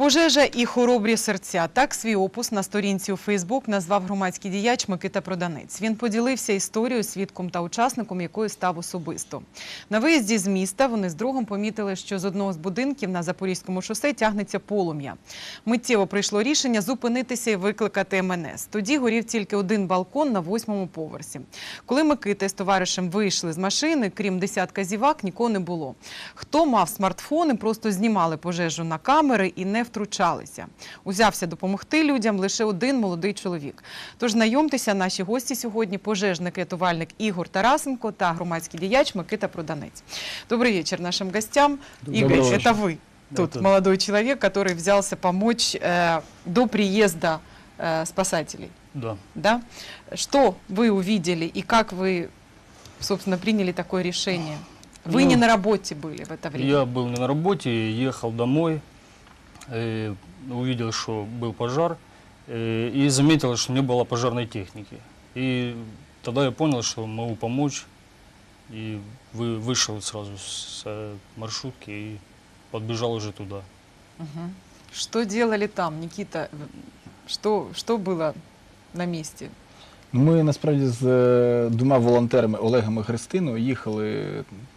Пожежа і хоробрі серця. Так свій опус на сторінці у Фейсбук назвав громадський діяч Микита Проданець. Він поділився історією, свідком та учасником якої став особисто. На виїзді з міста вони з другом помітили, що з одного з будинків на Запорізькому шосе тягнеться полум'я. Миттєво прийшло рішення зупинитися і викликати МНС. Тоді горів тільки один балкон на восьмому поверсі. Коли Микита з товаришем вийшли з машини, крім десятка зівак, нікого не було. Хто мав смартфони, просто знімали пожежу на камери і не втручалися. Узявся допомогти людям лише один молодий чоловік. Тож знайомтеся, наші гості сьогодні пожежник рятувальник Ігор Тарасенко та громадський діяч Микита Проданець. Добрый вечер нашим гостям. Доброго Игорь, вечера. это вы. Тут Это- молодой человек, который взялся помочь э, до приезда э, спасателей. Да. Да? Что вы увидели и как вы, собственно, приняли такое решение? Вы Ну, не на работе были в это время. Я был не на работе, ехал домой, э, увидел, что был пожар, э, и заметил, что не было пожарной техники. И тогда я понял, что могу помочь, и вы, вышел сразу с э, маршрутки и подбежал уже туда. Мгм. Что делали там, Никита? Что, что было на месте? Ми насправді з е, двома волонтерами Олегом і Христиною їхали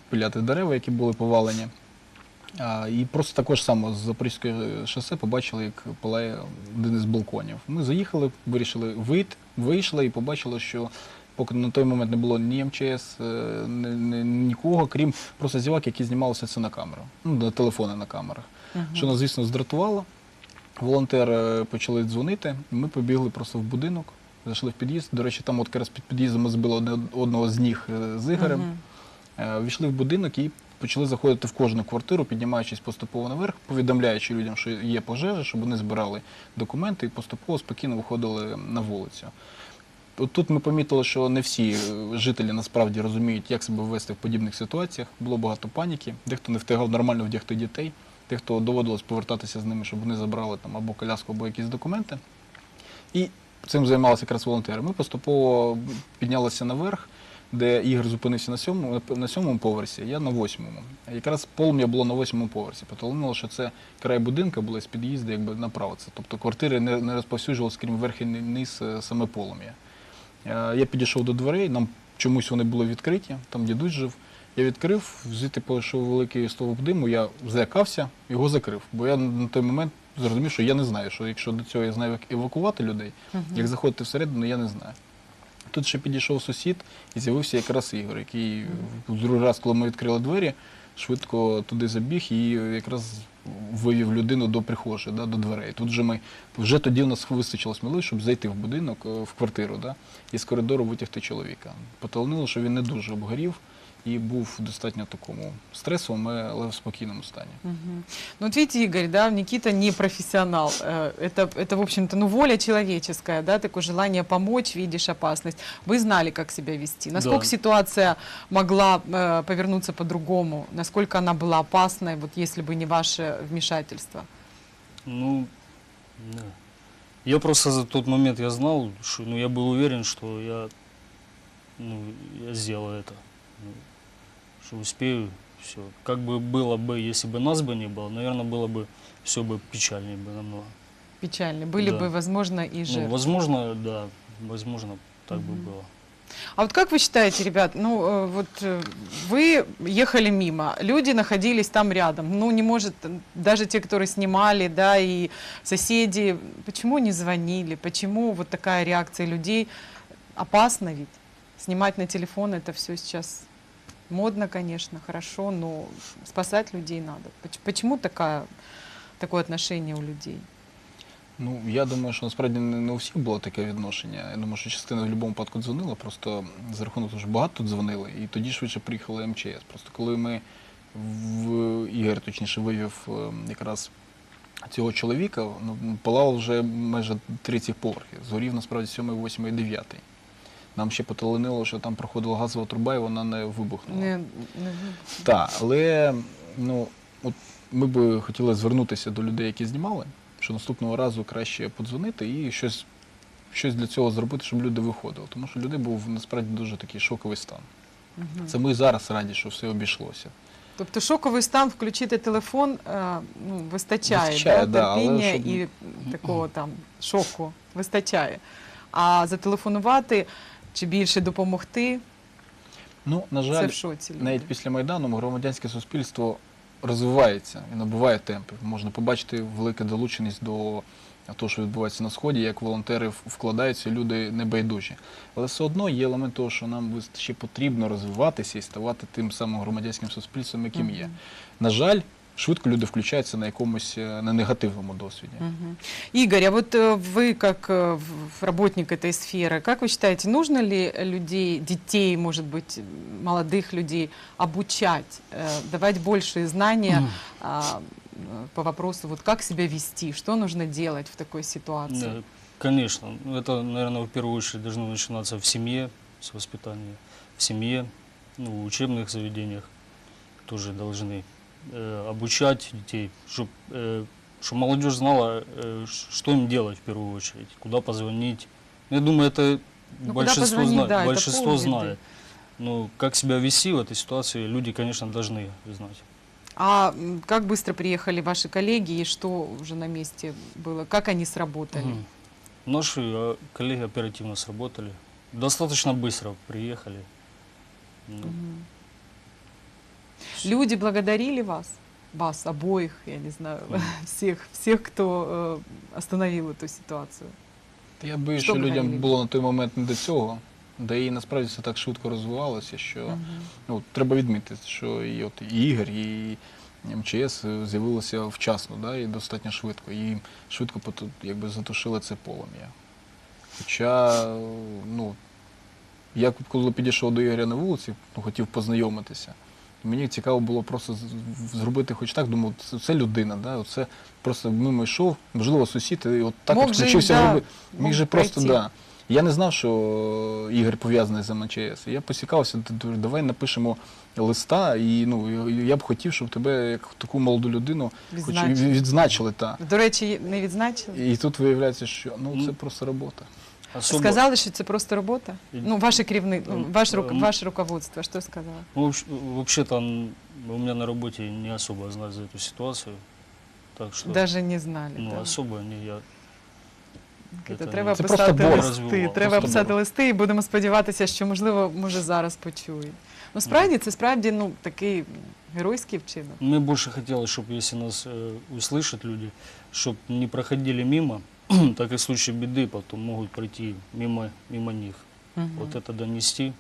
пиляти дерева, які були повалені. А, і просто також само з Запорізького шосе побачили, як палає один із балконів. Ми заїхали, вирішили вийти, вийшли і побачили, що поки на той момент не було ні МЧС, е, ні, ні- нікого, крім просто зівак, які знімалися це на камеру, ну, на телефони на камерах. Мгм. Що нас, звісно, здратувало. Волонтери почали дзвонити, ми побігли просто в будинок, зайшли в під'їзд. До речі, там от якраз під під'їздом ми збили одне- одного з ніг е, з Ігорем. Е, Війшли в будинок і почали заходити в кожну квартиру, піднімаючись поступово наверх, повідомляючи людям, що є пожежа, щоб вони збирали документи і поступово спокійно виходили на вулицю. От тут ми помітили, що не всі е, жителі насправді розуміють, як себе вести в подібних ситуаціях. Було багато паніки, дехто не встигав нормально вдягти дітей, дехто доводилось повертатися з ними, щоб вони забрали там або коляску, або якісь документи. І цим займалися якраз волонтери. Ми поступово піднялися наверх, де Ігор зупинився на сьомому, на сьомому поверсі, я на восьмому. Якраз полум'я було на восьмому поверсі. Потолинуло, що це край будинка було з під'їзду, якби направо. Це. Тобто квартири не, не розповсюджувалися, крім верх і низ е, саме полум'я. Е, Я підійшов до дверей, нам чомусь вони були відкриті, там дідусь жив. Я відкрив, звідти пішов великий стовп диму, я злякався, його закрив. Бо я на той момент зрозумів, що я не знаю, що якщо до цього я знаю, як евакувати людей, Мгм. як заходити всередину, я не знаю. Тут ще підійшов сусід і з'явився якраз Ігор, який в другий раз, коли ми відкрили двері, швидко туди забіг і якраз вивів людину до прихожої, да, до дверей. Тут же ми вже тоді в нас вистачило сміливості, щоб зайти в будинок, е, в квартиру, да, і з коридору витягти чоловіка. Потолонило, що він не дуже обгорів і був в достатньо такому стресовому, але в спокійному стані. Мгм. Ну вот видите, Игорь, да, Никита не профессионал. Э, Это, это, в общем-то, ну, воля человеческая, да, такое желание помочь, видишь опасность. Вы знали, как себя вести. Насколько Да. ситуация могла э, повернуться по-другому? Насколько она была опасной, вот если бы не Ваше вмешательство? Ну, да. Я просто за тот момент я знал, что, ну, я был уверен, что я, ну, я сделаю это, ну, что успею, все. Как бы было бы, если бы нас бы не было, наверное, было бы все бы печальнее бы намного. Печально. Были Да. бы, возможно, и Ну, жертвы. возможно, да, возможно, так бы Мгм. было. А вот как вы считаете, ребят, ну э, вот э, вы ехали мимо, люди находились там рядом, ну не может, э, даже те, которые снимали, да, и соседи, почему не звонили, почему вот такая реакция людей, опасно ведь, снимать на телефон это все сейчас модно, конечно, хорошо, но спасать людей надо. Поч- Почему такая, такое отношение у людей? Ну, я думаю, що насправді не у всіх було таке відношення. Я думаю, що частина в будь-якому випадку дзвонила, просто за рахунок того, що багато дзвонили, і тоді швидше приїхали МЧС. Просто коли ми в Ігор, точніше, вивів е, якраз цього чоловіка, ну, палало вже майже 30 поверхів. Згорів насправді 7, 8 і 9. Нам ще поталанило, що там проходила газова труба, і вона не вибухнула. Не- не- Так, але ну, от ми би хотіли звернутися до людей, які знімали, що наступного разу краще подзвонити і щось, щось для цього зробити, щоб люди виходили. Тому що людей був насправді дуже такий шоковий стан. Мгм. Це ми зараз раді, що все обійшлося. Тобто шоковий стан, включити телефон, е, ну, вистачає, Вистачає, да, да, терпіння щоб- і такого там шоку вистачає. А зателефонувати чи більше допомогти, Ну, на жаль, навіть після Майдану громадянське суспільство розвивається і набуває темпів. Можна побачити велику долученість до того, що відбувається на сході, як волонтери вкладаються, люди небайдужі. Але все одно є елемент того, що нам ще потрібно розвиватися і ставати тим самим громадянським суспільством, яким є. На жаль, швидко люди включаються на якомусь на негативному досвіді. Мгм. Игорь, а вот вы как работник этой сферы, как вы считаете, нужно ли людей, детей, может быть, молодых людей обучать, э, давать большие знания а, по вопросу, вот как себя вести, что нужно делать в такой ситуации? Э, Конечно. Ну, Это, наверное, в первую очередь должно начинаться в семье, с воспитания. В семье, ну, в учебных заведениях тоже должны э, обучать детей, чтобы молодежь знала, э, что им делать в первую очередь, куда позвонить. Я думаю, это Ну, большинство, позвонить, знает, да, это большинство полбеды. знает. Ну, как себя вести в этой ситуации, люди, конечно, должны знать. А как быстро приехали ваши коллеги и что уже на месте было? Как они сработали? Мгм. Наши э, коллеги оперативно сработали. Достаточно быстро приехали. Ну, Мгм. Люди благодарили вас? Вас обоих, я не знаю, Мгм. всех, всех, кто э, остановил эту ситуацию. Я боюсь, Що людям говорили? було на той момент не до цього, да і насправді це так швидко розвивалося, що Мгм. ну, треба відмітити, що і от і Ігор, і МЧС з'явилося вчасно, да, і достатньо швидко. І швидко якби затушили це полум'я. Хоча, ну, я коли підійшов до Ігоря на вулиці, ну, хотів познайомитися. Мені цікаво було просто зробити хоч так, думав, це, це людина, да, це просто мимо йшов, можливо, сусід, і от так Мог от же включився да, Міг же просто, пройти. да. Я не знав, що Ігор пов'язаний з МЧС. Я поцікавився, давай напишемо листа, і ну я б хотів, щоб тебе, як таку молоду людину, хоч Відзначили. відзначили. Та. До речі, не відзначили? І тут виявляється, що ну це просто робота. особо- Сказали, що це просто робота? І- Ну, ваше керівник, ну, ваш, рук- Ем. ваше руководство, що сказало? Ну, вообще- вообще-то н- у меня на работе не особо знают за эту ситуацию. Так что, Даже не знали. ну, да. особо не я. Це це треба не- Це писати просто борг. листи. Розвивав, Треба просто писати борг. листи і будемо сподіватися, що можливо, може зараз почують. Ну, справді, це справді ну, такий геройський вчинок. Мне больше хотелось, чтобы если нас э, услышат люди, чтобы не проходили мимо, так и в случае беды потом могут пройти мимо, мимо них. Мгм. Вот это донести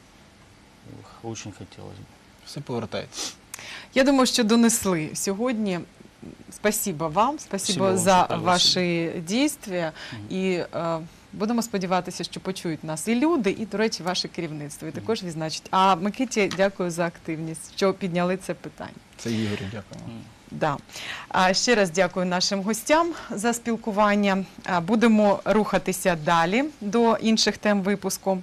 ох, очень хотелось бы. Все повертається. Я думаю, що донесли сьогодні. Спасибо вам, спасибо Спасибо вам, за Наталя ваші дійства. Мгм. І е, будемо сподіватися, що почують нас і люди, і, до речі, ваше керівництво. І Мгм. також відзначать. А Микиті, дякую за активність, що підняли це питання. Це Ігорю, дякуємо. Да. А ще раз дякую нашим гостям за спілкування. Будемо рухатися далі до інших тем випуску.